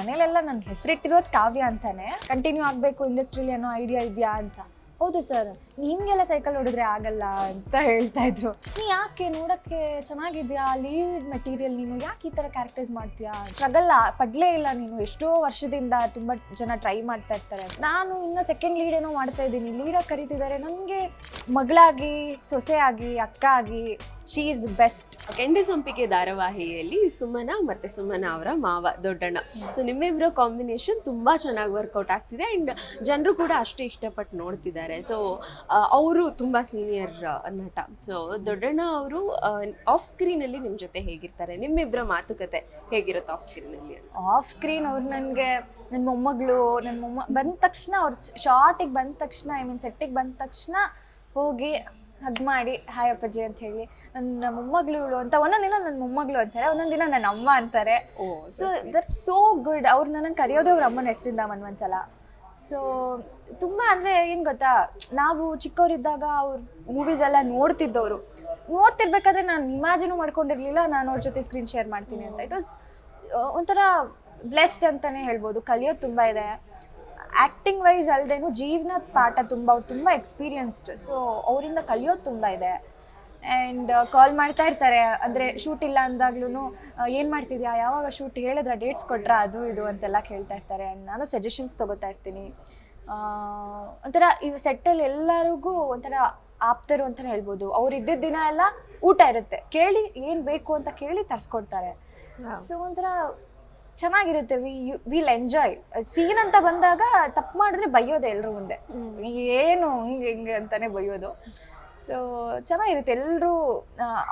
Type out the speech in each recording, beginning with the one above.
ಮನೇಲೆಲ್ಲ ನನ್ನ ಹೆಸರಿಟ್ಟಿರೋದು ಕಾವ್ಯ ಅಂತಾನೆ. ಕಂಟಿನ್ಯೂ ಆಗಬೇಕು ಇಂಡಸ್ಟ್ರಿಲಿ ಅನ್ನೋ ಐಡಿಯಾ ಇದೆಯಾ ಅಂತ. ಹೌದು ಸರ್ ನಿಮಗೆಲ್ಲ ಸೈಕಲ್ ಹೊಡಿದ್ರೆ ಆಗಲ್ಲ ಅಂತ ಹೇಳ್ತಾ ಇದ್ರು. ನೀ ಯಾಕೆ ನೋಡಕ್ಕೆ ಚೆನ್ನಾಗಿದ್ಯಾ? ಲೀಡ್ ಮೆಟೀರಿಯಲ್ ನೀನು ಯಾಕೆ ಈ ಥರ ಕ್ಯಾರೆಕ್ಟರ್ಸ್ ಮಾಡ್ತೀಯಾ? ಸ್ಟ್ರಗಲ್ ಪಡ್ಲೇ ಇಲ್ಲ ನೀನು. ಎಷ್ಟೋ ವರ್ಷದಿಂದ ತುಂಬ ಜನ ಟ್ರೈ ಮಾಡ್ತಾ ಇರ್ತಾರೆ. ನಾನು ಇನ್ನೂ ಸೆಕೆಂಡ್ ಲೀಡ್ ಏನೋ ಮಾಡ್ತಾ ಇದ್ದೀನಿ. ಲೀಡಾಗಿ ಕರಿತಿದ್ದಾರೆ ನನಗೆ ಮಗಳಾಗಿ ಸೊಸೆ ಆಗಿ ಅಕ್ಕ ಆಗಿ ಶೀ ಈಸ್ ಬೆಸ್ಟ್ ಕೆಂಡೆ ಸಂಪಿಗೆ ಧಾರಾವಾಹಿಯಲ್ಲಿ ಸುಮನ ಮತ್ತೆ ಸುಮನ ಅವರ ಮಾವ ದೊಡ್ಡಣ್ಣ. ಸೊ ನಿಮ್ಮಿಬ್ಬರ ಕಾಂಬಿನೇಷನ್ ತುಂಬ ಚೆನ್ನಾಗಿ ವರ್ಕೌಟ್ ಆಗ್ತಿದೆ ಅಂಡ್ ಜನರು ಕೂಡ ಅಷ್ಟೇ ಇಷ್ಟಪಟ್ಟು ನೋಡ್ತಿದ್ದಾರೆ. ಸೊ ಅವರು ತುಂಬ ಸೀನಿಯರ್ ನಟ. ಸೊ ದೊಡ್ಡಣ್ಣ ಅವರು ಆಫ್ ಸ್ಕ್ರೀನ್ ಅಲ್ಲಿ ನಿಮ್ ಜೊತೆ ಹೇಗಿರ್ತಾರೆ? ನಿಮ್ಮಿಬ್ಬರ ಮಾತುಕತೆ ಹೇಗಿರುತ್ತೆ ಆಫ್ ಸ್ಕ್ರೀನ್ ಅಲ್ಲಿ ಅಂತ? ಆಫ್ ಸ್ಕ್ರೀನ್ ಅವ್ರು ನನಗೆ ನನ್ನ ಮೊಮ್ಮಗಳು ನನ್ನ ಮೊಮ್ಮ ಬಂದ ತಕ್ಷಣ ಅವ್ರು ಶಾರ್ಟಿಗೆ ಬಂದ ತಕ್ಷಣ ಐ ಮೀನ್ ಸೆಟ್ಟಿಗೆ ಬಂದ ತಕ್ಷಣ ಹೋಗಿ ಹಗ್ ಮಾಡಿ ಹಾಯ್ ಅಪ್ಪಾಜಿ ಅಂತ ಹೇಳಿ ನನ್ನ ಮೊಮ್ಮಗಳು ಇವಳು ಅಂತ ಒಂದೊಂದು ದಿನ ನನ್ನ ಮೊಮ್ಮಗಳು ಅಂತಾರೆ ಒಂದೊಂದು ದಿನ ನನ್ನ ಅಮ್ಮ ಅಂತಾರೆ. Oh so dear so good ಅವ್ರು ನನಗೆ ಕರೆಯೋದು ಅವ್ರ ಅಮ್ಮನ ಹೆಸರಿಂದ ಒಂದೊಂದ್ಸಲ ಸೊ ತುಂಬ ಅಂದರೆ ಏನು ಗೊತ್ತಾ? ನಾವು ಚಿಕ್ಕವರಿದ್ದಾಗ ಅವ್ರ ಮೂವೀಸ್ ಎಲ್ಲ ನೋಡ್ತಿದ್ದವರು. ನೋಡ್ತಿರ್ಬೇಕಾದ್ರೆ ನಾನು ಇಮ್ಯಾಜಿನೂ ಮಾಡ್ಕೊಂಡಿರ್ಲಿಲ್ಲ ನಾನು ಅವ್ರ ಜೊತೆ ಸ್ಕ್ರೀನ್ ಶೇರ್ ಮಾಡ್ತೀನಿ ಅಂತ. ಇಟ್ ವಾಸ್ ಒಂಥರ ಬ್ಲೆಸ್ಡ್ ಅಂತಲೇ ಹೇಳ್ಬೋದು. ಕಲಿಯೋದು ತುಂಬ ಇದೆ. ಆ್ಯಕ್ಟಿಂಗ್ ವೈಸ್ ಅಲ್ಲದೇನು ಜೀವನದ ಪಾಠ ತುಂಬ ಅವ್ರು ತುಂಬ ಎಕ್ಸ್ಪೀರಿಯನ್ಸ್ಡ್ ಸೊ ಅವರಿಂದ ಕಲಿಯೋದು ತುಂಬ ಇದೆ. ಆ್ಯಂಡ್ ಕಾಲ್ ಮಾಡ್ತಾ ಇರ್ತಾರೆ. ಅಂದರೆ ಶೂಟ್ ಇಲ್ಲ ಅಂದಾಗ್ಲೂ ಏನು ಮಾಡ್ತಿದ್ಯಾ? ಯಾವಾಗ ಶೂಟ್ ಹೇಳಿದ್ರೆ? ಡೇಟ್ಸ್ ಕೊಟ್ರಾ? ಅದು ಇದು ಅಂತೆಲ್ಲ ಕೇಳ್ತಾ ಇರ್ತಾರೆ. ಆ್ಯಂಡ್ ನಾನು ಸಜೆಷನ್ಸ್ ತೊಗೋತಾ ಇರ್ತೀನಿ. ಒಂಥರ ಈ ಸೆಟ್ಟಲ್ಲಿ ಎಲ್ಲರಿಗೂ ಒಂಥರ ಆಪ್ತರು ಅಂತಲೇ ಹೇಳ್ಬೋದು. ಅವ್ರು ಇದ್ದಿದ್ದ ದಿನ ಎಲ್ಲ ಊಟ ಇರುತ್ತೆ. ಕೇಳಿ ಏನು ಬೇಕು ಅಂತ ಕೇಳಿ ತರಿಸ್ಕೊಡ್ತಾರೆ. ಸೊ ಒಂಥರ ಚೆನ್ನಾಗಿರುತ್ತೆ. ವಿ ವಿಲ್ ಎಂಜಾಯ್ ಸೀನ್ ಅಂತ ಬಂದಾಗ ತಪ್ಪು ಮಾಡಿದ್ರೆ ಬೈಯೋದೆ ಎಲ್ಲರೂ ಮುಂದೆ. ಏನು ಹಿಂಗೆ ಹಿಂಗೆ ಅಂತಾನೆ ಬೈಯೋದು. ಸೊ ಚೆನ್ನಾಗಿರುತ್ತೆ. ಎಲ್ಲರೂ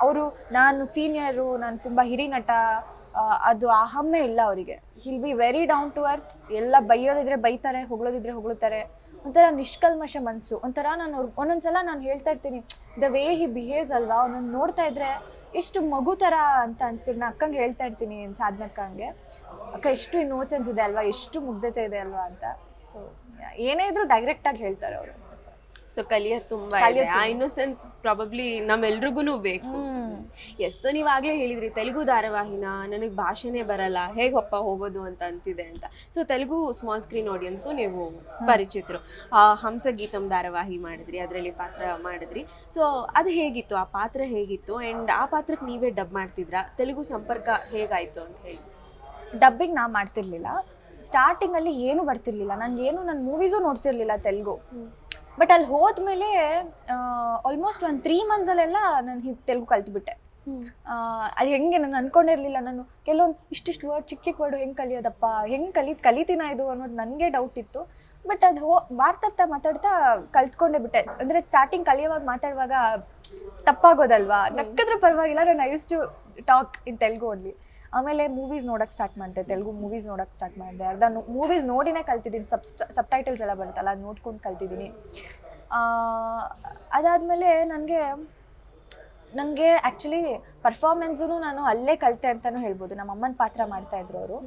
ಅವರು ನಾನು ಸೀನಿಯರು ನಾನು ತುಂಬ ಹಿರಿ ನಟ ಆ, ಅದು ಅಹಮ್ಮೆ ಇಲ್ಲ ಅವರಿಗೆ. He'll be very down to earth ಎಲ್ಲ ಬೈಯೋದಿದ್ರೆ ಬೈತಾರೆ ಹೊಗಳೋದಿದ್ರೆ ಹೊಗಳುತ್ತಾರೆ. ಒಂಥರ ನಿಷ್ಕಲ್ಮಶ ಮನಸ್ಸು ಒಂಥರ ನಾನು ಅವ್ರು ಒಂದೊಂದ್ಸಲ ನಾನು ಹೇಳ್ತಾ ಇರ್ತೀನಿ ದ ವೇ ಹಿ ಬಿಹೇವ್ಸ್ ಅಲ್ವಾ? ಅವನನ್ನು ನೋಡ್ತಾ ಇದ್ರೆ ಎಷ್ಟು ಮಗು ಥರ ಅಂತ ಅನ್ಸ್ತೀರಿ ನಾನು ಅಕ್ಕಂಗೆ ಹೇಳ್ತಾ ಇರ್ತೀನಿ ಸಾಧನಕ್ಕಂಗೆ ಅಕ್ಕ ಎಷ್ಟು ಇನ್ನೋಸೆನ್ಸ್ ಇದೆ ಅಲ್ವಾ? ಎಷ್ಟು ಮುಗ್ಧತೆ ಇದೆ ಅಲ್ವಾ ಅಂತ. ಸೊ ಏನೇ ಇದ್ರು ಡೈರೆಕ್ಟಾಗಿ ಹೇಳ್ತಾರೆ ಅವರು. ಸೊ ಕಲಿಯೋದು ತುಂಬಾ ಇದೆ. ಕಲಿಯೋದ್ ಆ ಇನ್ನೋಸೆನ್ಸ್ ಪ್ರಾಬಬ್ಲಿ ನಮ್ಮೆಲ್ರಿಗೂ ಬೇಕು. ಎಸ್ ಸೊ ನೀವು ಆಗ್ಲೇ ಹೇಳಿದ್ರಿ ತೆಲುಗು ಧಾರಾವಾಹಿನ ನನಗೆ ಭಾಷೆನೇ ಬರಲ್ಲ ಹೇಗಪ್ಪ ಹೋಗೋದು ಅಂತ ಅಂತಿದೆ ಅಂತ. ಸೊ ತೆಲುಗು ಸ್ಮಾಲ್ ಸ್ಕ್ರೀನ್ ಆಡಿಯನ್ಸ್ಗೂ ನೀವು ಪರಿಚಿತರು. ಆ, ಹಂಸಗೀತಂ ಧಾರಾವಾಹಿ ಮಾಡಿದ್ರಿ ಅದರಲ್ಲಿ ಪಾತ್ರ ಮಾಡಿದ್ರಿ. ಸೊ ಅದು ಹೇಗಿತ್ತು? ಆ ಪಾತ್ರ ಹೇಗಿತ್ತು? ಆ್ಯಂಡ್ ಆ ಪಾತ್ರಕ್ಕೆ ನೀವೇ ಡಬ್ ಮಾಡ್ತಿದ್ರಾ? ತೆಲುಗು ಸಂಪರ್ಕ ಹೇಗಾಯ್ತು ಅಂತ ಹೇಳಿ. ಡಬ್ಬಿಂಗ್ ನಾ ಮಾಡ್ತಿರ್ಲಿಲ್ಲ. ಸ್ಟಾರ್ಟಿಂಗಲ್ಲಿ ಏನು ಬರ್ತಿರ್ಲಿಲ್ಲ. ಏನು ನನ್ನ ಮೂವೀಸು ನೋಡ್ತಿರ್ಲಿಲ್ಲ ತೆಲುಗು. ಬಟ್ ಅಲ್ಲಿ ಹೋದ್ಮೇಲೆ ಆಲ್ಮೋಸ್ಟ್ ಒಂದು ತ್ರೀ ಮಂತ್ಸಲ್ಲೆಲ್ಲ ನಾನು ಹಿ, ತೆಲುಗು ಕಲ್ತ್ಬಿಟ್ಟೆ. ಅದು ಹೆಂಗೆ ನಾನು ಅನ್ಕೊಂಡಿರ್ಲಿಲ್ಲ ನಾನು. ಕೆಲವೊಂದು ಇಷ್ಟಿಷ್ಟು ವರ್ಡ್ ಚಿಕ್ಕ ಚಿಕ್ಕ ವರ್ಡ್ ಹೆಂಗೆ ಕಲಿಯೋದಪ್ಪ, ಹೆಂಗೆ ಕಲಿ ಕಲಿತೀನ ಇದು ಅನ್ನೋದು ನನಗೆ ಡೌಟ್ ಇತ್ತು. ಬಟ್ ಅದು ಹೋ, ಮಾತಾಡ್ತಾ ಮಾತಾಡ್ತಾ ಕಲ್ತ್ಕೊಂಡೇ ಬಿಟ್ಟೆ. ಅಂದರೆ ಸ್ಟಾರ್ಟಿಂಗ್ ಕಲಿಯೋವಾಗ ಮಾತಾಡುವಾಗ ತಪ್ಪಾಗೋದಲ್ವಾ? ನಕ್ಕಿದ್ರೂ ಪರವಾಗಿಲ್ಲ. ನಾನು I to talk in Telugu only ಆಮೇಲೆ ಮೂವೀಸ್ ನೋಡೋಕೆ ಸ್ಟಾರ್ಟ್ ಮಾಡಿದೆ, ತೆಲುಗು ಮೂವೀಸ್ ನೋಡೋಕೆ ಸ್ಟಾರ್ಟ್ ಮಾಡಿದೆ. ಅರ್ಧ ಮೂವೀಸ್ ನೋಡಿನೇ ಕಲ್ತಿದ್ದೀನಿ. ಸಬ್ ಸಬ್ ಟೈಟಲ್ಸ್ ಎಲ್ಲ ಬರುತ್ತಲ್ಲ ಅದು ನೋಡ್ಕೊಂಡು ಕಲ್ತಿದ್ದೀನಿ. ಅದಾದಮೇಲೆ ನನಗೆ ನನಗೆ ಆ್ಯಕ್ಚುಲಿ ಪರ್ಫಾರ್ಮೆನ್ಸೂ ನಾನು ಅಲ್ಲೇ ಕಲಿತೆ ಅಂತಲೂ ಹೇಳ್ಬೋದು. ನಮ್ಮ ಅಮ್ಮನ ಪಾತ್ರ ಮಾಡ್ತಾಯಿದ್ರು ಅವರು.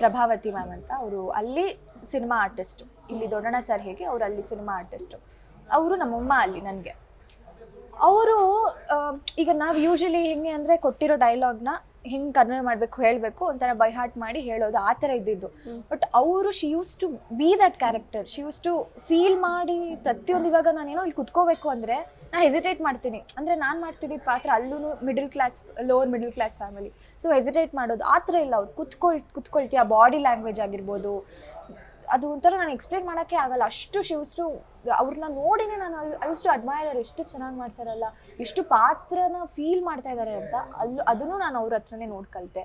ಪ್ರಭಾವತಿ ಮ್ಯಾಮ್ ಅಂತ. ಅವರು ಅಲ್ಲಿ ಸಿನಿಮಾ ಆರ್ಟಿಸ್ಟು ಇಲ್ಲಿ ದೊಡ್ಡಣ್ಣ ಸರ್ ಹೇಗೆ, ಅವರು ಅಲ್ಲಿ ಸಿನಿಮಾ ಆರ್ಟಿಸ್ಟು ಅವರು ನಮ್ಮಮ್ಮ ಅಲ್ಲಿ ನನಗೆ. ಅವರು ಈಗ ನಾವು ಯೂಶಲಿ ಹೆಂಗೆ ಅಂದರೆ ಕೊಟ್ಟಿರೋ ಡೈಲಾಗ್ನ ಹಿಂಗೆ ಕನ್ವೆ ಮಾಡಬೇಕು ಹೇಳಬೇಕು ಒಂಥರ ಬೈ ಹಾರ್ಟ್ ಮಾಡಿ ಹೇಳೋದು ಆ ಥರ ಇದ್ದಿದ್ದು. ಬಟ್ ಅವರು she used to be that character she used to feel ಮಾಡಿ ಪ್ರತಿಯೊಂದು ಇವಾಗ ನಾನೇನೋ ಇಲ್ಲಿ ಕುತ್ಕೋಬೇಕು ಅಂದರೆ ನಾ ಹೆಸಿಟೇಟ್ ಮಾಡ್ತೀನಿ. ಅಂದರೆ ನಾನು ಮಾಡ್ತಿದ್ದ ಪಾತ್ರ ಅಲ್ಲೂ middle class lower middle class family so hesitate ಮಾಡೋದು ಆ ಥರ ಇಲ್ಲ. ಅವ್ರು ಕುತ್ಕೊಳ್ ಕುತ್ಕೊಳ್ತೀಯ ಬಾಡಿ ಲ್ಯಾಂಗ್ವೇಜ್ ಆಗಿರ್ಬೋದು. ಅದು ಒಂಥರ ನಾನು ಎಕ್ಸ್ಪ್ಲೇನ್ ಮಾಡೋಕ್ಕೆ ಆಗಲ್ಲ. ಅಷ್ಟು ಶಿವಸ್ಟು ಅವ್ರನ್ನ ನೋಡಿನೇ ನಾನು ಅಷ್ಟು ಅಡ್ಮೈರ್ ಎಷ್ಟು ಚೆನ್ನಾಗಿ ಮಾಡ್ತಾರಲ್ಲ, ಎಷ್ಟು ಪಾತ್ರನ ಫೀಲ್ ಮಾಡ್ತಾ ಇದ್ದಾರೆ ಅಂತ ಅಲ್ಲೂ, ಅದನ್ನು ನಾನು ಅವ್ರ ಹತ್ರನೇ ನೋಡಿ ಕಲಿತೆ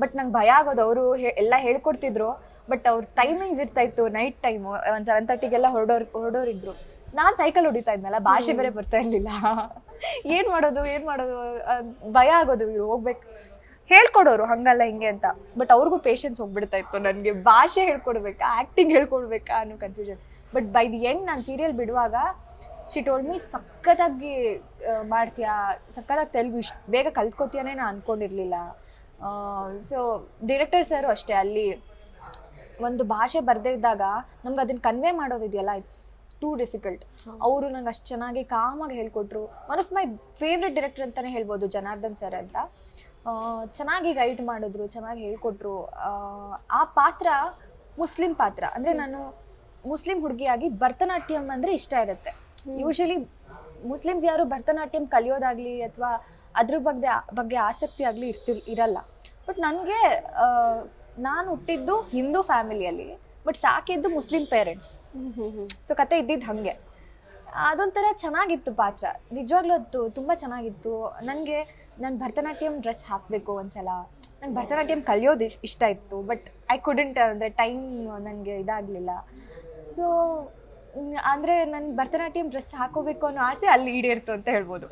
ಬಟ್ ನಂಗೆ ಭಯ ಆಗೋದು. ಅವರು ಎಲ್ಲ ಹೇಳ್ಕೊಡ್ತಿದ್ರು ಬಟ್ ಅವ್ರ ಟೈಮಿಂಗ್ಸ್ ಇರ್ತಾ ಇತ್ತು. ನೈಟ್ ಟೈಮು ಒಂದು ಸೆವೆನ್ ತರ್ಟಿಗೆಲ್ಲ ಹೊರಡೋರು, ಹೊರಡೋರಿದ್ರು. ನಾನು ಸೈಕಲ್ ಹೊಡಿತಾ ಇದ್ನಲ್ಲ, ಭಾಷೆ ಬೇರೆ ಬರ್ತಾ ಇರಲಿಲ್ಲ. ಏನು ಮಾಡೋದು ಏನು ಮಾಡೋದು ಭಯ ಆಗೋದು. ಇವ್ರು ಹೋಗ್ಬೇಕು. ಹೇಳ್ಕೊಡೋರು ಹಂಗಲ್ಲ ಹಿಂಗೆ ಅಂತ. ಬಟ್ ಅವ್ರಿಗೂ ಪೇಷನ್ಸ್ ಹೋಗ್ಬಿಡ್ತಾ ಇತ್ತು. ನನಗೆ ಭಾಷೆ ಹೇಳ್ಕೊಡ್ಬೇಕಾ ಆ್ಯಕ್ಟಿಂಗ್ ಹೇಳ್ಕೊಡ್ಬೇಕಾ ಅನ್ನೋ confusion but by the end ನಾನು ಸೀರಿಯಲ್ ಬಿಡುವಾಗ ಶಿ ಟೋಲ್ಡ್ ಮೀ ಸಖತ್ತಾಗಿ ಮಾಡ್ತೀಯಾ ಸಖತ್ತಾಗಿ ತೆಲುಗು ಇಷ್ಟು ಬೇಗ ಕಲ್ತ್ಕೋತೀಯನೇ ನಾನು ಅಂದ್ಕೊಂಡಿರಲಿಲ್ಲ ಸೊ ಡೈರೆಕ್ಟರ್ ಸರು ಅಷ್ಟೇ ಅಲ್ಲಿ ಒಂದು ಭಾಷೆ ಬರದೇ ಇದ್ದಾಗ ನಮ್ಗೆ ಅದನ್ನು ಕನ್ವೆ ಮಾಡೋದಿದೆಯಲ್ಲ ಇಟ್ಸ್ ಟೂ ಡಿಫಿಕಲ್ಟ್ ಅವರು ನಂಗೆ ಅಷ್ಟು ಚೆನ್ನಾಗಿ ಕಾಮಾಗಿ ಹೇಳ್ಕೊಟ್ರು. One of my favourite director ಅಂತಲೇ ಹೇಳ್ಬೋದು ಜನಾರ್ದನ್ ಸರ್ ಅಂತ. ಚೆನ್ನಾಗಿ ಗೈಡ್ ಮಾಡಿದ್ರು ಚೆನ್ನಾಗಿ ಹೇಳ್ಕೊಟ್ರು. ಆ, ಪಾತ್ರ ಮುಸ್ಲಿಂ ಪಾತ್ರ. ಅಂದರೆ ನಾನು ಮುಸ್ಲಿಂ ಹುಡುಗಿಯಾಗಿ ಭರತನಾಟ್ಯಂ ಅಂದರೆ ಇಷ್ಟ ಇರುತ್ತೆ. ಯೂಶಲಿ ಮುಸ್ಲಿಮ್ಸ್ ಯಾರು ಭರತನಾಟ್ಯಂ ಕಲಿಯೋದಾಗ್ಲಿ ಅಥವಾ ಅದ್ರ ಬಗ್ಗೆ ಬಗ್ಗೆ ಆಸಕ್ತಿ ಆಗಲಿ ಇರ್ತಿರ್ ಇರಲ್ಲ. ಬಟ್ ನನಗೆ ನಾನು ಹುಟ್ಟಿದ್ದು ಹಿಂದೂ ಫ್ಯಾಮಿಲಿಯಲ್ಲಿ ಬಟ್ ಸಾಕಿದ್ದು ಮುಸ್ಲಿಂ ಪೇರೆಂಟ್ಸ್ ಸೊ ಕತೆ ಇದ್ದಿದ್ದು ಹಾಗೆ. ಅದೊಂಥರ ಚೆನ್ನಾಗಿತ್ತು ಪಾತ್ರ. ನಿಜವಾಗ್ಲೂ ಅದು ತುಂಬ ಚೆನ್ನಾಗಿತ್ತು. ನನಗೆ ನಾನು ಭರತನಾಟ್ಯಂ ಡ್ರೆಸ್ ಹಾಕಬೇಕು ಒಂದ್ಸಲ. ನಾನು ಭರತನಾಟ್ಯಂ ಕಲಿಯೋದು ಇಷ್ಟ ಇಷ್ಟ ಇತ್ತು. ಬಟ್ ಐ ಕುಡೆಂಟ್ ಅಂದರೆ ಟೈಮ್ ನನಗೆ ಇದಾಗಲಿಲ್ಲ. ಸೊ ಅಂದರೆ ನಾನು ಭರತನಾಟ್ಯಂ ಡ್ರೆಸ್ ಹಾಕೋಬೇಕು ಅನ್ನೋ ಆಸೆ ಅಲ್ಲಿ ಈಡೇರ್ತು ಅಂತ ಹೇಳ್ಬೋದು.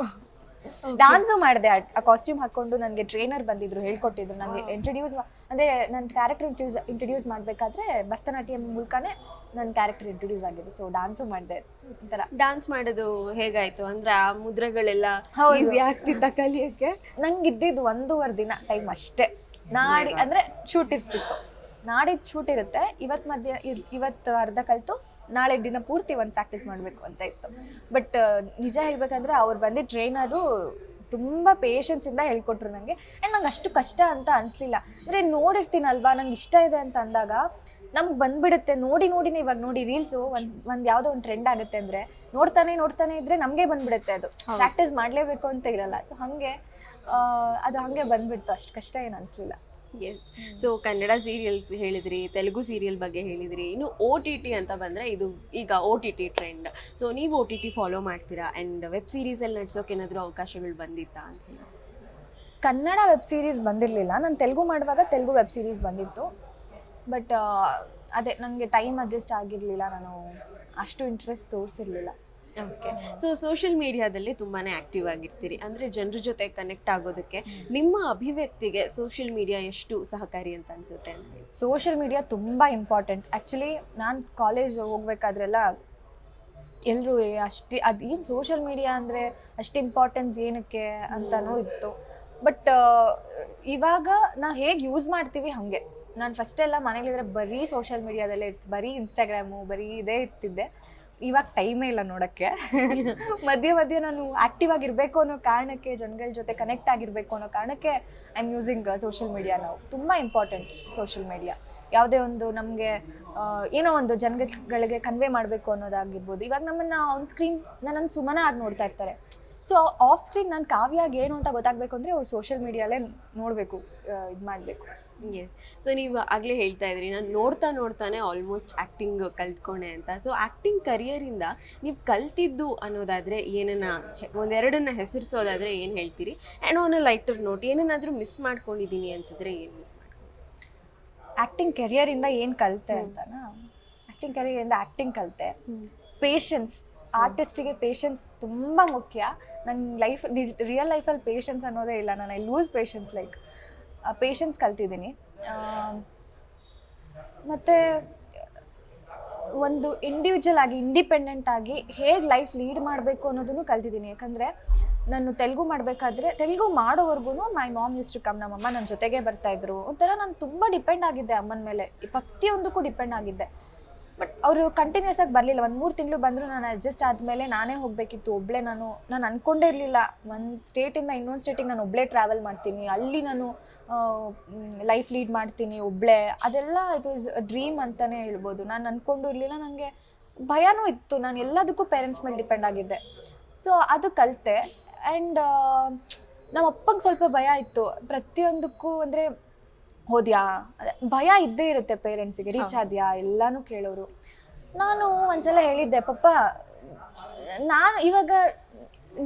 ಡಾನ್ಸು ಮಾಡಿದೆ. ಆ ಕಾಸ್ಟ್ಯೂಮ್ ಹಾಕ್ಕೊಂಡು ನನಗೆ ಟ್ರೈನರ್ ಬಂದಿದ್ರು ಹೇಳ್ಕೊಟ್ಟಿದ್ರು. ನನಗೆ ಇಂಟ್ರಡ್ಯೂಸ್ ಅಂದರೆ ನನ್ನ ಕ್ಯಾರೆಕ್ಟರ್ ಇಂಟ್ರಡ್ಯೂಸ್ ಇಂಟ್ರಡ್ಯೂಸ್ ಮಾಡಬೇಕಾದ್ರೆ ಭರತನಾಟ್ಯಂ ಮೂಲಕನೇ ನನ್ನ ಕ್ಯಾರೆಕ್ಟರ್ ಇಂಟ್ರೊಡ್ಯೂಸ್ ಆಗಿದೆ ಸೊ ಡ್ಯಾನ್ಸು ಮಾಡಿದೆ. ಒಂಥರ. ಡಾನ್ಸ್ ಮಾಡೋದು ಹೇಗಾಯ್ತು? ಅಂದ್ರೆ ಆ ಮುದ್ರೆಗಳೆಲ್ಲ ಹೌದು. ಈಸಿ ಆಗ್ತಿತ್ತ ಕಲಿಯಕ್ಕೆ? ನಂಗೆ ಇದ್ದಿದ್ದು ಒಂದೂವರೆ ದಿನ ಟೈಮ್ ಅಷ್ಟೇ. ನಾಡಿ ಅಂದರೆ ಶೂಟ್ ಇರ್ತಿತ್ತು. ನಾಡಿದ್ದು ಶೂಟ್ ಇರುತ್ತೆ. ಇವತ್ತು ಮಧ್ಯ ಇವ್- ಇವತ್ತು ಅರ್ಧ ಕಲಿತು ನಾಳೆ ದಿನ ಪೂರ್ತಿ ಒಂದು ಪ್ರಾಕ್ಟೀಸ್ ಮಾಡಬೇಕು ಅಂತ ಇತ್ತು. ಬಟ್ ನಿಜ ಹೇಳ್ಬೇಕಂದ್ರೆ ಅವ್ರು ಬಂದು ಟ್ರೈನರು ತುಂಬ ಪೇಷನ್ಸಿಂದ ಹೇಳ್ಕೊಟ್ರು ನನಗೆ ಆ್ಯಂಡ್ ನಂಗೆ ಅಷ್ಟು ಕಷ್ಟ ಅಂತ ಅನಿಸ್ಲಿಲ್ಲ. ಅಂದರೆ ನೋಡಿರ್ತೀನಲ್ವಾ? ನಂಗೆ ಇಷ್ಟ ಇದೆ ಅಂತ ಅಂದಾಗ ನಮ್ಗೆ ಬಂದ್ಬಿಡುತ್ತೆ. ನೋಡಿ ನೋಡಿನೇ ಇವಾಗ ನೋಡಿ ರೀಲ್ಸು ಒಂದು ಒಂದು ಯಾವುದೋ ಒಂದು ಟ್ರೆಂಡ್ ಆಗುತ್ತೆ ಅಂದರೆ ನೋಡ್ತಾನೆ ನೋಡ್ತಾನೆ ಇದ್ರೆ ನಮಗೆ ಬಂದ್ಬಿಡುತ್ತೆ ಅದು. ಪ್ರಾಕ್ಟೀಸ್ ಮಾಡಲೇಬೇಕು ಅಂತ ಇರಲ್ಲ. ಸೊ ಹಾಗೆ ಅದು ಹಾಗೆ ಬಂದ್ಬಿಡ್ತು. ಅಷ್ಟು ಕಷ್ಟ ಏನು ಅನಿಸ್ಲಿಲ್ಲ. ಎಸ್ ಸೊ ಕನ್ನಡ ಸೀರಿಯಲ್ಸ್ ಹೇಳಿದ್ರಿ ತೆಲುಗು ಸೀರಿಯಲ್ ಬಗ್ಗೆ ಹೇಳಿದ್ರಿ ಇನ್ನು ಒ ಟಿ ಟಿ ಅಂತ ಬಂದರೆ ಇದು ಈಗ O T T trend so ನೀವು ಒ ಟಿ ಟಿ ಫಾಲೋ ಮಾಡ್ತೀರಾ? ಆ್ಯಂಡ್ ವೆಬ್ ಸೀರೀಸಲ್ಲಿ ನಡ್ಸೋಕೆ ಏನಾದರೂ ಅವಕಾಶಗಳು ಬಂದಿತ್ತಾ ಅಂತ. ಕನ್ನಡ ವೆಬ್ ಸೀರೀಸ್ ಬಂದಿರಲಿಲ್ಲ. ನಾನು ತೆಲುಗು ಮಾಡುವಾಗ ತೆಲುಗು ವೆಬ್ ಸೀರೀಸ್ ಬಂದಿತ್ತು. ಬಟ್ ಅದೇ ನನಗೆ ಟೈಮ್ ಅಡ್ಜಸ್ಟ್ ಆಗಿರಲಿಲ್ಲ. ನಾನು ಅಷ್ಟು ಇಂಟ್ರೆಸ್ಟ್ ತೋರಿಸಿರ್ಲಿಲ್ಲ. ಓಕೆ ಸೊ ಸೋಷಿಯಲ್ ಮೀಡಿಯಾದಲ್ಲಿ ತುಂಬಾ ಆ್ಯಕ್ಟಿವ್ ಆಗಿರ್ತೀರಿ. ಅಂದರೆ ಜನರ ಜೊತೆ ಕನೆಕ್ಟ್ ಆಗೋದಕ್ಕೆ ನಿಮ್ಮ ಅಭಿವ್ಯಕ್ತಿಗೆ ಸೋಷಿಯಲ್ ಮೀಡಿಯಾ ಎಷ್ಟು ಸಹಕಾರಿ ಅಂತ ಅನಿಸುತ್ತೆ ಅಂತ? ಸೋಷಿಯಲ್ ಮೀಡಿಯಾ ತುಂಬ ಇಂಪಾರ್ಟೆಂಟ್ ಆ್ಯಕ್ಚುಲಿ ನಾನು ಕಾಲೇಜ್ ಹೋಗ್ಬೇಕಾದ್ರೆಲ್ಲ ಎಲ್ಲರೂ ಅಷ್ಟೇ ಅದು ಏನು ಸೋಷಿಯಲ್ ಮೀಡಿಯಾ ಅಂದರೆ ಅಷ್ಟು ಇಂಪಾರ್ಟೆನ್ಸ್ ಏನಕ್ಕೆ ಅಂತಲೂ ಇತ್ತು. ಬಟ್ ಇವಾಗ ನಾವು ಹೇಗೆ ಯೂಸ್ ಮಾಡ್ತೀವಿ ಹಾಗೆ. ನಾನು ಫಸ್ಟೆಲ್ಲ ಮನೇಲಿದ್ರೆ ಬರೀ ಸೋಷಿಯಲ್ ಮೀಡಿಯಾದಲ್ಲೇ ಇರ್ತಿ ಬರೀ ಇನ್ಸ್ಟಾಗ್ರಾಮು ಬರೀ ಇದೇ ಇರ್ತಿದ್ದೆ. ಇವಾಗ ಟೈಮೇ ಇಲ್ಲ ನೋಡೋಕ್ಕೆ. ಮಧ್ಯೆ ಮಧ್ಯೆ ನಾನು ಆ್ಯಕ್ಟಿವ್ ಆಗಿರಬೇಕು ಅನ್ನೋ ಕಾರಣಕ್ಕೆ ಜನಗಳ ಜೊತೆ ಕನೆಕ್ಟ್ ಆಗಿರಬೇಕು ಅನ್ನೋ ಕಾರಣಕ್ಕೆ I am using social media ನಾವು ತುಂಬ ಇಂಪಾರ್ಟೆಂಟ್ ಸೋಷಿಯಲ್ ಮೀಡಿಯಾ ಯಾವುದೇ ಒಂದು ನಮಗೆ ಏನೋ ಒಂದು ಜನಗಳಿಗೆ ಕನ್ವೆ ಮಾಡಬೇಕು ಅನ್ನೋದಾಗಿರ್ಬೋದು. ಇವಾಗ ನಮ್ಮನ್ನು ಆನ್ ಸ್ಕ್ರೀನ್ ನನ್ನನ್ನು ಸುಮನ ಆಗಿ ನೋಡ್ತಾ ಇರ್ತಾರೆ. ಸೊ ಆಫ್ ಸ್ಕ್ರೀನ್ ನಾನು ಕಾವ್ಯಾಗಿ ಏನು ಅಂತ ಗೊತ್ತಾಗಬೇಕು ಅಂದರೆ ಅವ್ರು ಸೋಷಿಯಲ್ ಮೀಡಿಯಾಲೇ ನೋಡಬೇಕು ಇದು ಮಾಡಬೇಕು. ಎಸ್ ಸೊ ನೀವು ಆಗಲೇ ಹೇಳ್ತಾ ಇದ್ರಿ ನಾನು ನೋಡ್ತಾ ನೋಡ್ತಾನೆ ಆಲ್ಮೋಸ್ಟ್ ಆ್ಯಕ್ಟಿಂಗ್ ಕಲ್ತ್ಕೊಂಡೆ ಅಂತ. ಸೊ ಆ್ಯಕ್ಟಿಂಗ್ ಕರಿಯರಿಂದ ನೀವು ಕಲ್ತಿದ್ದು ಅನ್ನೋದಾದರೆ ಏನನ್ನ ಒಂದೆರಡನ್ನ ಹೆಸರಿಸೋದಾದರೆ ಏನು ಹೇಳ್ತೀರಿ? And on a lighter note ಏನನ್ನಾದರೂ ಮಿಸ್ ಮಾಡ್ಕೊಂಡಿದ್ದೀನಿ ಅನ್ಸಿದ್ರೆ ಏನು ಮಿಸ್ ಮಾಡ್ಕೊಂಡು ಆ್ಯಕ್ಟಿಂಗ್ ಕೆರಿಯರಿಂದ ಏನು ಕಲಿತೆ ಅಂತನಾ? ಆ್ಯಕ್ಟಿಂಗ್ ಕೆರಿಯರಿಂದ ಆ್ಯಕ್ಟಿಂಗ್ ಕಲಿತೆ. ಪೇಷನ್ಸ್ ಆರ್ಟಿಸ್ಟಿಗೆ ಪೇಷನ್ಸ್ ತುಂಬ ಮುಖ್ಯ. ನನ್ನ ಲೈಫ್ ನಿಜ ರಿಯಲ್ ಲೈಫಲ್ಲಿ ಪೇಷನ್ಸ್ ಅನ್ನೋದೇ ಇಲ್ಲ. ನಾನು I lose patience like patience ಕಲ್ತಿದ್ದೀನಿ. ಮತ್ತು ಒಂದು ಇಂಡಿವಿಜುವಲ್ ಆಗಿ ಇಂಡಿಪೆಂಡೆಂಟ್ ಆಗಿ ಹೇಗೆ ಲೈಫ್ ಲೀಡ್ ಮಾಡಬೇಕು ಅನ್ನೋದನ್ನು ಕಲ್ತಿದ್ದೀನಿ. ಯಾಕಂದರೆ ನಾನು ತೆಲುಗು ಮಾಡಬೇಕಾದ್ರೆ, Telugu ಮಾಡೋವರೆಗೂ my mom used to come ನಮ್ಮಮ್ಮ ನನ್ನ ಜೊತೆಗೆ ಬರ್ತಾಯಿದ್ರು ಒಂಥರ ನಾನು ತುಂಬ ಡಿಪೆಂಡ್ ಆಗಿದ್ದೆ ಅಮ್ಮನ ಮೇಲೆ. ಪ್ರತಿಯೊಂದಕ್ಕೂ ಡಿಪೆಂಡ್ ಆಗಿದ್ದೆ. ಬಟ್ ಅವರು ಕಂಟಿನ್ಯೂಸ್ ಆಗಿ ಬರಲಿಲ್ಲ. ಒಂದು ಮೂರು ತಿಂಗಳು ಬಂದರೂ ನಾನು ಅಡ್ಜಸ್ಟ್ ಆದಮೇಲೆ ನಾನೇ ಹೋಗಬೇಕಿತ್ತು. ಒಬ್ಬಳೇ ನಾನು ನಾನು ಅಂದ್ಕೊಂಡೇ ಇರಲಿಲ್ಲ. ಒಂದು ಸ್ಟೇಟಿಂದ ಇನ್ನೊಂದು ಸ್ಟೇಟಿಗೆ ನಾನು ಒಬ್ಬಳೇ ಟ್ರಾವೆಲ್ ಮಾಡ್ತೀನಿ. ಅಲ್ಲಿ ನಾನು ಲೈಫ್ ಲೀಡ್ ಮಾಡ್ತೀನಿ ಒಬ್ಬಳೇ ಅದೆಲ್ಲ ಇಟ್ ವಾಸ್ ಡ್ರೀಮ್ ಅಂತಲೇ ಹೇಳ್ಬೋದು. ನಾನು ಅಂದ್ಕೊಂಡು ಇರಲಿಲ್ಲ. ನನಗೆ ಭಯನೂ ಇತ್ತು. ನಾನು ಎಲ್ಲದಕ್ಕೂ ಪೇರೆಂಟ್ಸ್ ಮೇಲೆ ಡಿಪೆಂಡ್ ಆಗಿದ್ದೆ. ಸೊ ಅದು ಕಲಿತೆ. ಆ್ಯಂಡ್ ನಮ್ಮ ಅಪ್ಪಂಗೆ ಸ್ವಲ್ಪ ಭಯ ಇತ್ತು. ಪ್ರತಿಯೊಂದಕ್ಕೂ ಅಂದರೆ ಹೋದ್ಯಾ ಭಯ ಇದ್ದೇ ಇರುತ್ತೆ ಪೇರೆಂಟ್ಸಿಗೆ ರೀಚ್ ಆದ್ಯಾ? ಎಲ್ಲಾನು ಕೇಳೋರು. ನಾನು ಒಂದ್ಸಲ ಹೇಳಿದ್ದೆ ಪಪ್ಪ ನಾನು ಇವಾಗ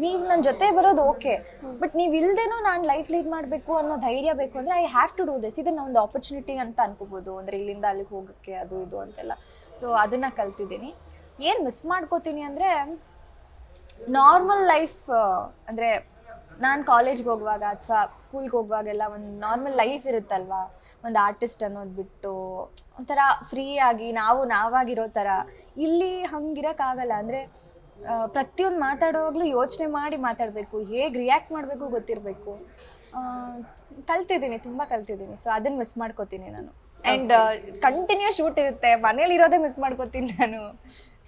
ನೀವು ನನ್ನ ಜೊತೆ ಬರೋದು ಓಕೆ ಬಟ್ ನೀವು ಇಲ್ದೇನೂ ನಾನು ಲೈಫ್ ಲೀಡ್ ಮಾಡಬೇಕು ಅನ್ನೋ ಧೈರ್ಯ ಬೇಕು ಅಂದರೆ I have to do this ಇದನ್ನ ಒಂದು ಆಪರ್ಚುನಿಟಿ ಅಂತ ಅನ್ಕೋಬೋದು. ಅಂದರೆ ಇಲ್ಲಿಂದ ಅಲ್ಲಿಗೆ ಹೋಗೋಕ್ಕೆ ಅದು ಇದು ಅಂತೆಲ್ಲ. ಸೊ ಅದನ್ನು ಕಲ್ತಿದ್ದೀನಿ. ಏನು ಮಿಸ್ ಮಾಡ್ಕೋತೀನಿ ಅಂದರೆ ನಾರ್ಮಲ್ ಲೈಫ್ ಅಂದರೆ ನಾನು ಕಾಲೇಜ್ಗೆ ಹೋಗುವಾಗ ಅಥವಾ ಸ್ಕೂಲ್ಗೆ ಹೋಗುವಾಗೆಲ್ಲ ಒಂದು ನಾರ್ಮಲ್ ಲೈಫ್ ಇರುತ್ತಲ್ವಾ? ಒಂದು ಆರ್ಟಿಸ್ಟ್ ಅನ್ನೋದು ಬಿಟ್ಟು ಒಂಥರ ಫ್ರೀ ಆಗಿ ನಾವು ನಾವಾಗಿರೋ ಥರ ಇಲ್ಲಿ ಹಂಗಿರೋಕ್ಕಾಗಲ್ಲ ಅಂದರೆ ಪ್ರತಿಯೊಂದು ಮಾತಾಡೋವಾಗಲೂ ಯೋಚನೆ ಮಾಡಿ ಮಾತಾಡಬೇಕು. ಹೇಗೆ ರಿಯಾಕ್ಟ್ ಮಾಡಬೇಕು ಗೊತ್ತಿರಬೇಕು. ಕಲ್ತಿದ್ದೀನಿ ತುಂಬ ಕಲ್ತಿದ್ದೀನಿ. ಸೊ ಅದನ್ನು ಮಿಸ್ ಮಾಡ್ಕೋತೀನಿ ನಾನು. ಆ್ಯಂಡ್ ಕಂಟಿನ್ಯೂ ಶೂಟ್ ಇರುತ್ತೆ. ಮನೇಲಿರೋದೇ ಮಿಸ್ ಮಾಡ್ಕೋತೀನಿ ನಾನು.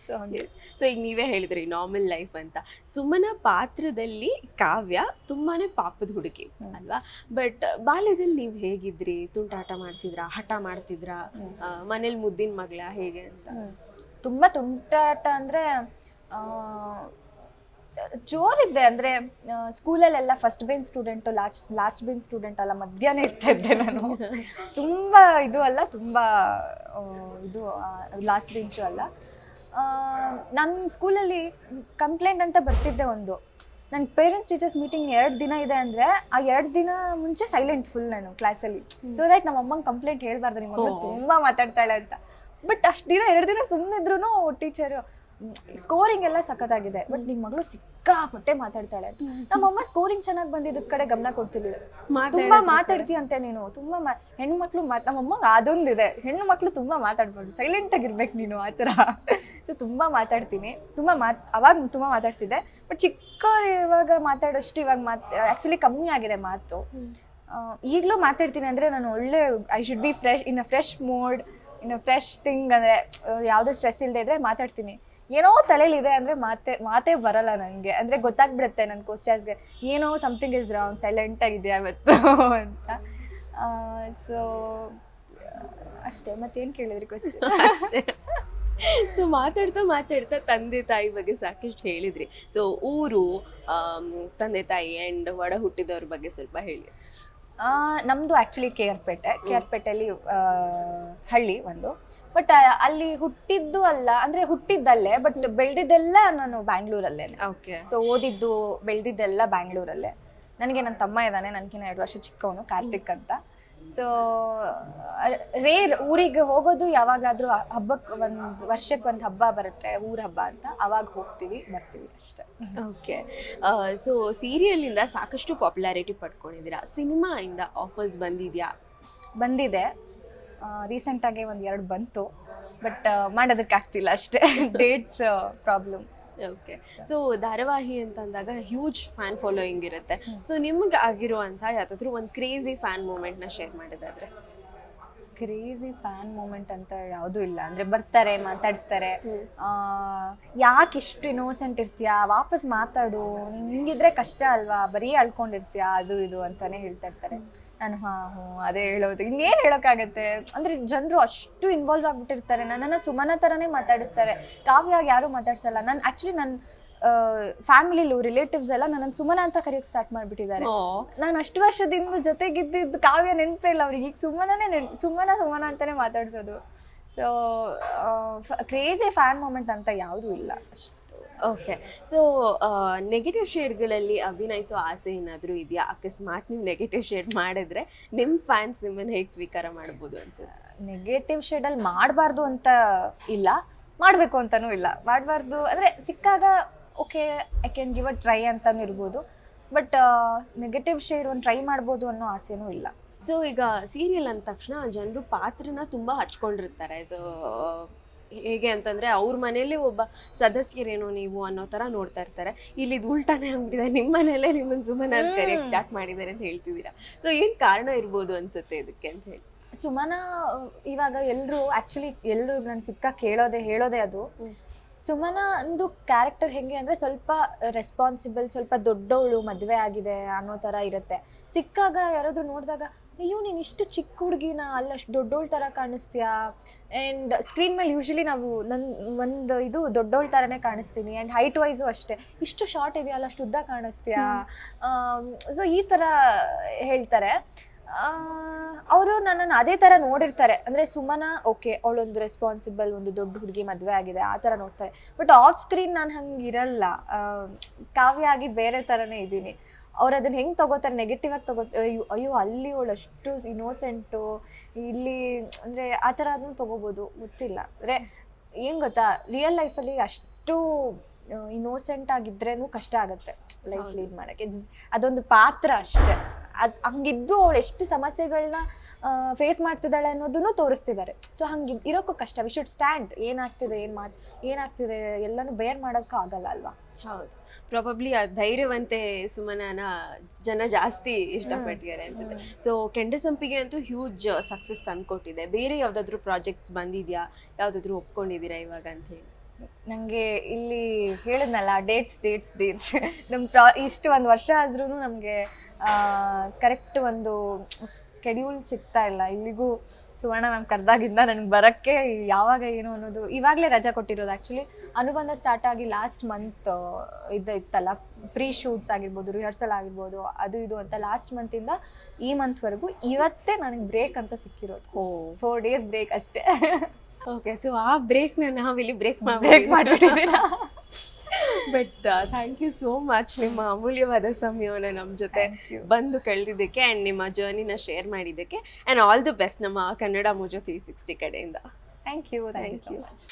ಸೊ ಹಂಗೆ ಸೊ ಈಗ ನೀವೇ ಹೇಳಿದ್ರಿ ನಾರ್ಮಲ್ ಲೈಫ್ ಅಂತ. ಸುಮ್ಮನ ಪಾತ್ರದಲ್ಲಿ ಕಾವ್ಯ ತುಂಬಾನೇ ಪಾಪದ ಹುಡುಗಿ ಅಲ್ವಾ? ಬಟ್ ಬಾಲ್ಯದಲ್ಲಿ ನೀವು ಹೇಗಿದ್ರಿ? ತುಂಟಾಟ ಮಾಡ್ತಿದ್ರಾ? ಹಠ ಮಾಡ್ತಿದ್ರಾ. ಮನೇಲಿ ಮುದ್ದಿನ ಮಗಳ ಹೇಗೆ ಅಂತ? ತುಂಬಾ ತುಂಟಾಟ ಅಂದ್ರೆ ಜೋರಿದ್ದೆ ಅಂದ್ರೆ ಸ್ಕೂಲಲ್ಲೆಲ್ಲ first bench student last last bench student ಅಲ್ಲ ಮಧ್ಯಾಹ್ನ ಇರ್ತಾ ಇದ್ದೆ ನಾನು. ತುಂಬಾ ಇದು ಅಲ್ಲ ತುಂಬಾ ಇದು ಲಾಸ್ಟ್ ಬೆಂಚು ಅಲ್ಲ. ನನ್ನ ಸ್ಕೂಲಲ್ಲಿ ಕಂಪ್ಲೇಂಟ್ ಅಂತ ಬರ್ತಿದ್ದೆ ಒಂದು. ನನ್ನ ಪೇರೆಂಟ್ಸ್ ಟೀಚರ್ಸ್ ಮೀಟಿಂಗ್ ಎರಡು ದಿನ ಇದೆ ಅಂದರೆ ಆ ಎರಡು ದಿನ ಮುಂಚೆ ಸೈಲೆಂಟ್ ಫುಲ್ ನಾನು ಕ್ಲಾಸಲ್ಲಿ ಸೊ ದಟ್ ನಮ್ಮ ಅಮ್ಮಂಗೆ ಕಂಪ್ಲೇಂಟ್ ಹೇಳಬಾರ್ದು ನಿಮ್ಮ ಮಗಳು. ತುಂಬ ಮಾತಾಡ್ತಾಳೆ ಅಂತ. ಬಟ್ ಅಷ್ಟು ದಿನ ಎರಡು ದಿನ ಸುಮ್ಮನಿದ್ರು ಟೀಚರು ಸ್ಕೋರಿಂಗ್ ಎಲ್ಲ ಸಖತ್ತಾಗಿದೆ. ಬಟ್ ನಿಮ್ಮ ಮಗಳು ಸಿಕ್ಕಾಪಟ್ಟೆ ಮಾತಾಡ್ತಾಳೆ ಅಂತ. ನಮ್ಮಮ್ಮ ಸ್ಕೋರಿಂಗ್ ಚೆನ್ನಾಗಿ ಬಂದಿದ್ದ ಕಡೆ ಗಮನ ಕೊಡ್ತಿರ್ಲಿಲ್ಲ. ತುಂಬಾ ಮಾತಾಡ್ತೀಯಂತೆ ನೀನು. ತುಂಬಾ ಹೆಣ್ಣು ಹೆಣ್ಮಕ್ಳು ಮಾತ್ ನಮ್ಮಮ್ಮ ಅದೊಂದಿದೆ. ಹೆಣ್ಣು ಮಕ್ಳು ತುಂಬಾ ಮಾತಾಡ್ಬಾರ್ದು. ಸೈಲೆಂಟ್ ಆಗಿರ್ಬೇಕು ನೀನು ಆ ತರ ಸೊ ತುಂಬಾ ಮಾತಾಡ್ತೀನಿ. ತುಂಬಾ ಮಾತ್ ಅವಾಗ ತುಂಬಾ ಮಾತಾಡ್ತಿದ್ದೆ. ಬಟ್ ಚಿಕ್ಕವ್ರು ಇವಾಗ ಮಾತಾಡೋಷ್ಟು ಇವಾಗ ಮಾತ್ ಆಕ್ಚುಲಿ ಕಮ್ಮಿ ಆಗಿದೆ ಮಾತು. ಈಗಲೂ ಮಾತಾಡ್ತೀನಿ ಅಂದ್ರೆ ನಾನು ಒಳ್ಳೆ I should be fresh in a fresh mood in a fresh thing ಅಂದ್ರೆ ಯಾವುದೇ ಸ್ಟ್ರೆಸ್ ಇಲ್ಲದೆ ಇದ್ರೆ ಮಾತಾಡ್ತೀನಿ. ಏನೋ ತಲೆಯಲ್ಲಿದೆ ಅಂದರೆ ಮಾತೆ, ಮಾತೇ ಬರಲ್ಲ ನನಗೆ ಅಂದರೆ ಗೊತ್ತಾಗ್ಬಿಡುತ್ತೆ ನನ್ನ ಕೋಸ್ಟರ್ಸ್ಗೆ ಏನೋ ಸಮಥಿಂಗ್ ಇಸ್ ರಾಂಗ್ ಸೈಲೆಂಟ್ ಆಗಿದೆಯಾ ಇವತ್ತು ಅಂತ. ಸೊ ಅಷ್ಟೇ. ಮತ್ತೇನು ಕೇಳಿದ್ರಿ ಕ್ವಶನ್ ಸೊ ಮಾತಾಡ್ತಾ ಮಾತಾಡ್ತಾ ತಂದೆ ತಾಯಿ ಬಗ್ಗೆ ಸಾಕಷ್ಟು ಹೇಳಿದ್ರಿ. ಸೊ ಊರು ತಂದೆ ತಾಯಿ ಅಂಡ್ ಒಡ ಹುಟ್ಟಿದವ್ರ ಬಗ್ಗೆ ಸ್ವಲ್ಪ ಹೇಳಿ. ನಮ್ಮದು actually K R Pete K R ಪೇಟೆಯಲ್ಲಿ ಹಳ್ಳಿ ಒಂದು. ಬಟ್ ಅಲ್ಲಿ ಹುಟ್ಟಿದ್ದು ಅಲ್ಲ ಅಂದರೆ ಹುಟ್ಟಿದ್ದಲ್ಲೇ ಬಟ್ ಬೆಳೆದಿದ್ದೆಲ್ಲ ನಾನು ಬ್ಯಾಂಗ್ಳೂರಲ್ಲೇ ಓಕೆ ಸೊ ಓದಿದ್ದು ಬೆಳೆದಿದ್ದೆಲ್ಲ ಬ್ಯಾಂಗ್ಳೂರಲ್ಲೇ. ನನಗೆ ನನ್ನ ತಮ್ಮ ಇದ್ದಾನೆ ನನಗಿನ್ನ ಎರಡು ವರ್ಷ ಚಿಕ್ಕವನು ಕಾರ್ತಿಕ್ ಅಂತ. ಸೊ ರೇರ್ ಊರಿಗೆ ಹೋಗೋದು ಯಾವಾಗಾದ್ರೂ ಹಬ್ಬಕ್ಕೆ ಒಂದು ವರ್ಷಕ್ಕೆ ಒಂದು ಹಬ್ಬ ಬರುತ್ತೆ ಊರ ಹಬ್ಬ ಅಂತ. ಅವಾಗ ಹೋಗ್ತೀವಿ ಬರ್ತೀವಿ ಅಷ್ಟೇ. ಓಕೆ. ಸೊ ಸೀರಿಯಲಿಂದ ಸಾಕಷ್ಟು ಪಾಪ್ಯುಲಾರಿಟಿ ಪಡ್ಕೊಂಡಿದ್ದೀರಾ? ಸಿನಿಮಾ ಇಂದ ಆಫರ್ಸ್ ಬಂದಿದೆಯಾ? ಬಂದಿದೆ. ರೀಸೆಂಟಾಗಿ ಒಂದು ಎರಡು ಬಂತು. ಬಟ್ ಮಾಡೋದಕ್ಕಾಗ್ತಿಲ್ಲ ಅಷ್ಟೇ. ಡೇಟ್ಸ್ ಪ್ರಾಬ್ಲಮ್ ಓಕೆ ಸೊ ಧಾರಾವಾಹಿ ಅಂತ ಅಂದಾಗ ಹ್ಯೂಜ್ ಫ್ಯಾನ್ ಫಾಲೋಯಿಂಗ್ ಇರುತ್ತೆ. ಸೊ ನಿಮ್ಗೆ ಆಗಿರುವಂತಹ ಯಾವ್ದಾದ್ರು ಒಂದು ಕ್ರೇಜಿ ಫ್ಯಾನ್ ಮೂಮೆಂಟ್ನ ಶೇರ್ ಮಾಡಿದಾದ್ರೆ? ಕ್ರೇಜಿ ಫ್ಯಾನ್ ಮೂಮೆಂಟ್ ಅಂತ ಯಾವುದೂ ಇಲ್ಲ. ಅಂದರೆ ಬರ್ತಾರೆ, ಮಾತಾಡಿಸ್ತಾರೆ. ಯಾಕೆ ಇಷ್ಟು ಇನ್ನೋಸೆಂಟ್ ಇರ್ತೀಯಾ? ವಾಪಸ್ ಮಾತಾಡು. ನಿಂಗಿದ್ರೆ ಕಷ್ಟ ಅಲ್ವಾ? ಬರೀ ಅಳ್ಕೊಂಡಿರ್ತೀಯಾ? ಅದು ಇದು ಅಂತಾನೆ ಹೇಳ್ತಾ ಇರ್ತಾರೆ. ನಾನು ಹಾ, ಹ್ಞೂ, ಅದೇ ಹೇಳೋದು. ಇನ್ನೇನು ಹೇಳೋಕ್ಕಾಗತ್ತೆ ಅಂದರೆ ಜನರು ಅಷ್ಟು ಇನ್ವಾಲ್ವ್ ಆಗ್ಬಿಟ್ಟಿರ್ತಾರೆ. ನನ್ನನ್ನು ಸುಮನ ಥರನೇ ಮಾತಾಡಿಸ್ತಾರೆ. ಕಾವ್ಯಾಗಿ ಯಾರೂ ಮಾತಾಡ್ಸಲ್ಲ. ನಾನು ಆ್ಯಕ್ಚುಲಿ ನನ್ನ ಫ್ಯಾಮಿಲಿಲು ರಿಲೇಟಿವ್ಸ್ ಎಲ್ಲ ನನ್ನನ್ನು ಸುಮನ ಅಂತ ಕರೆಯೋಕೆ ಸ್ಟಾರ್ಟ್ ಮಾಡ್ಬಿಟ್ಟಿದ್ದಾರೆ. ನಾನು ಅಷ್ಟು ವರ್ಷದಿಂದ ಜೊತೆಗಿದ್ದಿದ್ದು ಕಾವ್ಯ ನೆನಪೇ ಇಲ್ಲ ಅವ್ರಿಗೆ. ಈಗ ಸುಮ್ಮನೆ ನೆನ್ ಸುಮ್ಮನ ಸುಮ್ಮನ ಅಂತಾನೆ ಮಾತಾಡ್ಸೋದು. ಸೊ ಕ್ರೇಜಿ ಫ್ಯಾನ್ ಮೂಮೆಂಟ್ ಅಂತ ಯಾವುದೂ ಇಲ್ಲ ಅಷ್ಟು. ಓಕೆ ಸೊ ನೆಗೆಟಿವ್ ಶೇಡ್ಗಳಲ್ಲಿ ಅಭಿನಯಿಸೋ ಆಸೆ ಏನಾದರೂ ಇದೆಯಾ? ಅಕಸ್ಮಾತ್ ನೀವು ನೆಗೆಟಿವ್ ಶೇಡ್ ಮಾಡಿದ್ರೆ ನಿಮ್ಮ ಫ್ಯಾನ್ಸ್ ನಿಮ್ಮನ್ನು ಹೇಗೆ ಸ್ವೀಕಾರ ಮಾಡ್ಬೋದು ಅನ್ಸುತ್ತೆ? ನೆಗೆಟಿವ್ ಶೇಡಲ್ಲಿ ಮಾಡಬಾರ್ದು ಅಂತ ಇಲ್ಲ. ಮಾಡಬೇಕು ಅಂತಲೂ ಇಲ್ಲ. ಮಾಡಬಾರ್ದು ಅಂದರೆ ಸಿಕ್ಕಾಗ okay I can give a try ಅಂತಲೂ ಇರ್ಬೋದು. ಬಟ್ ನೆಗೆಟಿವ್ ಶೇಡ್ ಒಂದು ಟ್ರೈ ಮಾಡ್ಬೋದು ಅನ್ನೋ ಆಸೆನೂ ಇಲ್ಲ. ಸೊ ಈಗ ಸೀರಿಯಲ್ ಅಂದ ತಕ್ಷಣ ಜನರು ಪಾತ್ರನ ತುಂಬ ಹಚ್ಕೊಂಡಿರ್ತಾರೆ. ಸೊ ಹೇಗೆ ಅಂತಂದರೆ ಅವ್ರ ಮನೇಲಿ ಒಬ್ಬ ಸದಸ್ಯರೇನೋ ನೀವು ಅನ್ನೋ ಥರ ನೋಡ್ತಾ ಇರ್ತಾರೆ. ಇಲ್ಲಿ ಇದು ಉಲ್ಟಾನೇ ಆಗ್ಬಿಟ್ಟಿದೆ. ನಿಮ್ಮ ಮನೇಲೆ ನಿಮ್ಮನ್ನು ಸುಮ್ಮನೆ ಅಂತ ಕರೆಯಕ್ಕೆ ಸ್ಟಾರ್ಟ್ ಮಾಡಿದ್ದಾರೆ ಅಂತ ಹೇಳ್ತಿದ್ದೀರಾ. ಸೊ ಏನು ಕಾರಣ ಇರ್ಬೋದು ಅನ್ಸುತ್ತೆ ಇದಕ್ಕೆ ಅಂತ ಹೇಳಿ. ಸುಮನ ಇವಾಗ ಎಲ್ಲರೂ ಆ್ಯಕ್ಚುಲಿ ಎಲ್ಲರೂ ನಾನು ಸಿಕ್ಕ ಕೇಳೋದೆ ಹೇಳೋದೇ ಅದು. ಸುಮನ ಒಂದು ಕ್ಯಾರೆಕ್ಟರ್ ಹೆಂಗೆ ಅಂದರೆ ಸ್ವಲ್ಪ ರೆಸ್ಪಾನ್ಸಿಬಲ್ ಸ್ವಲ್ಪ ದೊಡ್ಡವಳು ಮದುವೆ ಆಗಿದೆ ಅನ್ನೋ ಥರ ಇರುತ್ತೆ. ಸಿಕ್ಕಾಗ ಯಾರಾದರೂ ನೋಡಿದಾಗ ಅಯ್ಯೋ ನೀನು ಇಷ್ಟು ಚಿಕ್ಕ ಹುಡುಗಿನ ಅಲ್ಲಷ್ಟು ದೊಡ್ಡವಳ ಥರ ಕಾಣಿಸ್ತೀಯಾ? ಆ್ಯಂಡ್ ಸ್ಕ್ರೀನ್ ಮೇಲೆ ಯೂಶ್ವಲಿ ನಾವು ನನ್ನ ಒಂದು ಇದು ದೊಡ್ಡವಳ ಥರನೇ ಕಾಣಿಸ್ತೀನಿ. ಆ್ಯಂಡ್ ಹೈಟ್ ವೈಸು ಅಷ್ಟೇ. ಇಷ್ಟು ಶಾರ್ಟ್ ಇದೆಯಲ್ಲ ಅಷ್ಟು ಉದ್ದ ಕಾಣಿಸ್ತೀಯಾ? ಸೊ ಈ ಥರ ಹೇಳ್ತಾರೆ. ಅವರು ನನ್ನನ್ನು ಅದೇ ಥರ ನೋಡಿರ್ತಾರೆ. ಅಂದರೆ ಸುಮ್ಮನ ಓಕೆ ಅವಳೊಂದು ರೆಸ್ಪಾನ್ಸಿಬಲ್ ಒಂದು ದೊಡ್ಡ ಹುಡುಗಿ ಮದುವೆ ಆಗಿದೆ ಆ ಥರ ನೋಡ್ತಾರೆ. ಬಟ್ ಆಫ್ ಸ್ಕ್ರೀನ್ ನಾನು ಹಂಗೆ ಇರಲ್ಲ ಕಾವ್ಯ ಆಗಿ ಬೇರೆ ಥರನೇ ಇದ್ದೀನಿ. ಅವ್ರು ಅದನ್ನ ಹೆಂಗೆ ತಗೋತಾರೆ ನೆಗೆಟಿವ್ ಆಗಿ ತಗೋ ಅಯ್ಯೋ ಅಯ್ಯೋ ಅಲ್ಲಿ ಅವಳು ಅಷ್ಟು ಇನ್ನೋಸೆಂಟು ಇಲ್ಲಿ ಅಂದರೆ ಆ ಥರ ಅದನ್ನು ತಗೋಬೋದು ಗೊತ್ತಿಲ್ಲ. ಅಂದರೆ ಏನು ಗೊತ್ತಾ ರಿಯಲ್ ಲೈಫಲ್ಲಿ ಅಷ್ಟು ಇನ್ನೋಸೆಂಟ್ ಆಗಿದ್ರೇನು ಕಷ್ಟ ಆಗುತ್ತೆ. ಲೈಫ್. ಲೀಡ್ ಮಾಡೋಕ್ಕೆ. ಅದೊಂದು ಪಾತ್ರ ಅಷ್ಟೇ. ಅದು ಹಂಗಿದ್ದು ಅವಳು ಎಷ್ಟು ಸಮಸ್ಯೆಗಳನ್ನ ಫೇಸ್ ಮಾಡ್ತಿದ್ದಾಳೆ ಅನ್ನೋದನ್ನು ತೋರಿಸ್ತಿದ್ದಾರೆ. ಸೊ ಹಂಗೆ ಇರೋಕ್ಕೂ ಕಷ್ಟ. ವಿ ಶುಡ್ ಸ್ಟ್ಯಾಂಡ್ ಏನಾಗ್ತಿದೆ ಏನು ಮಾತು ಏನಾಗ್ತಿದೆ ಎಲ್ಲನೂ ಬೇರ್ ಮಾಡೋಕ್ಕೂ ಆಗಲ್ಲ ಅಲ್ವಾ? ಹೌದು. ಪ್ರಾಬಬ್ಲಿ ಆ ಧೈರ್ಯವಂತೆ ಸುಮನನ ಜನ ಜಾಸ್ತಿ ಇಷ್ಟಪಟ್ಟಿದ್ದಾರೆ ಅನ್ಸುತ್ತೆ. ಸೊ ಕೆಂಡಸಂಪಿಗೆ ಅಂತೂ ಹ್ಯೂಜ್ ಸಕ್ಸಸ್ ತಂದುಕೊಟ್ಟಿದೆ. ಬೇರೆ ಯಾವ್ದಾದ್ರು ಪ್ರಾಜೆಕ್ಟ್ಸ್ ಬಂದಿದೆಯಾ? ಯಾವ್ದಾದ್ರು ಒಪ್ಕೊಂಡಿದ್ದೀರಾ ಇವಾಗ ಅಂತ ಹೇಳಿ? ನನಗೆ ಇಲ್ಲಿ ಹೇಳಿದ್ನಲ್ಲ ಡೇಟ್ಸ್ ಡೇಟ್ಸ್ ಡೇಟ್ಸ್ ನಮ್ಮ ಪ್ರಾ ಇಷ್ಟು ಒಂದು ವರ್ಷ ಆದ್ರೂ ನಮಗೆ ಕರೆಕ್ಟ್ ಒಂದು ಸ್ಕೆಡ್ಯೂಲ್ ಸಿಗ್ತಾ ಇಲ್ಲ. ಇಲ್ಲಿಗೂ ಸುವರ್ಣ ಮ್ಯಾಮ್ ಕರೆದಾಗಿಂದ ನನಗೆ ಬರೋಕ್ಕೆ ಯಾವಾಗ ಏನು ಅನ್ನೋದು ಇವಾಗಲೇ ರಜಾ ಕೊಟ್ಟಿರೋದು ಆ್ಯಕ್ಚುಲಿ ಅನುಬಂಧ ಸ್ಟಾರ್ಟ್ ಆಗಿ ಲಾಸ್ಟ್ ಮಂತ್ ಇದು ಇತ್ತಲ್ಲ ಪ್ರೀ ಶೂಟ್ಸ್ ಆಗಿರ್ಬೋದು ರಿಹರ್ಸಲ್ ಆಗಿರ್ಬೋದು ಅದು ಇದು ಅಂತ ಲಾಸ್ಟ್ ಮಂತಿಂದ ಈ ಮಂತ್ವರೆಗೂ ಇವತ್ತೇ ನನಗೆ ಬ್ರೇಕ್ ಅಂತ ಸಿಕ್ಕಿರೋದು. ಓ. ಫೋರ್ ಡೇಸ್ ಬ್ರೇಕ್ ಅಷ್ಟೇ. ಓಕೆ ಸೊ ಆ ಬ್ರೇಕ್ನ ನಾವಿಲ್ಲಿ break break ಮಾಡಿಬಿಟ್ಟಿದ್ದೀರಾ? But thank you so much ನಿಮ್ಮ ಅಮೂಲ್ಯವಾದ ಸಮಯವನ್ನು ನಮ್ಮ ಜೊತೆ ಬಂದು ಕಳೆದಿದ್ದಕ್ಕೆ ಆ್ಯಂಡ್ ನಿಮ್ಮ ಜರ್ನಿನ ಶೇರ್ ಮಾಡಿದ್ದಕ್ಕೆ. ಆ್ಯಂಡ್ ಆಲ್ ದಿ ಬೆಸ್ಟ್ ನಮ್ಮ ಕನ್ನಡ ಮೂಜು ತ್ರೀ ಸಿಕ್ಸ್ಟಿ ಕಡೆಯಿಂದ. Thank you thank you so so much